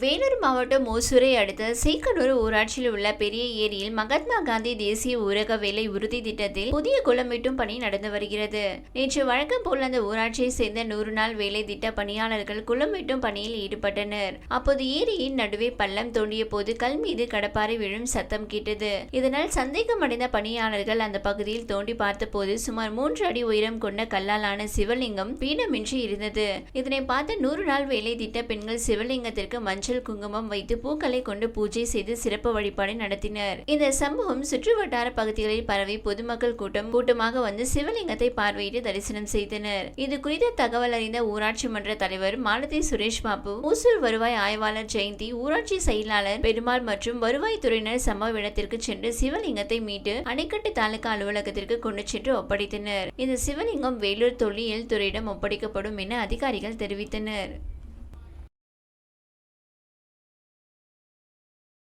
வேலூர் மாவட்டம் ஓசூரை அடுத்த சீக்கனூர் ஊராட்சியில் உள்ள பெரிய ஏரியில் மகாத்மா காந்தி தேசிய ஊரக வேலை உறுதி திட்டத்தில் புதிய குளம் பணி நடந்து வருகிறது. நேற்று வழக்கம் போல் அந்த ஊராட்சியை சேர்ந்த நூறு நாள் வேலை திட்ட பணியாளர்கள் குளம் பணியில் ஈடுபட்டனர். அப்போது ஏரியின் நடுவே பள்ளம் தோண்டிய போது கல் மீது கடப்பாறை விழும் சத்தம் கேட்டது. இதனால் சந்தேகமடைந்த பணியாளர்கள் அந்த பகுதியில் தோண்டி பார்த்தபோது சுமார் மூன்று அடி உயரம் கொண்ட கல்லாலான சிவலிங்கம் பீடமின்றி இருந்தது. இதனை பார்த்த நூறு நாள் வேலை திட்ட பெண்கள் சிவலிங்கத்திற்கு மஞ்சள் குங்குமம் வைத்து பூக்களை கொண்டு பூஜை செய்து சிறப்பு வழிபாடு நடத்தினர். இந்த சம்பவம் சுற்றுவட்டார பகுதிகளில் பரவி பொதுமக்கள் கூட்டம் கூட்டமாக வந்து சிவலிங்கத்தை பார்வையிட்டு தரிசனம் செய்தனர். இது குறித்த தகவல் அறிந்த ஊராட்சி மன்ற தலைவர் மாலதி சுரேஷ் பாபு ஊசூர் வருவாய் ஆய்வாளர் ஜெயந்தி ஊராட்சி செயலாளர் பெருமாள் மற்றும் வருவாய்த்துறையினர் சம்பவ இடத்திற்கு சென்று சிவலிங்கத்தை மீட்டு அணைக்கட்டு தாலுகா அலுவலகத்திற்கு கொண்டு சென்று ஒப்படைத்தனர். இந்த சிவலிங்கம் வேலூர் தொல்லியல் துறையிடம் ஒப்படைக்கப்படும் என அதிகாரிகள் தெரிவித்தனர்.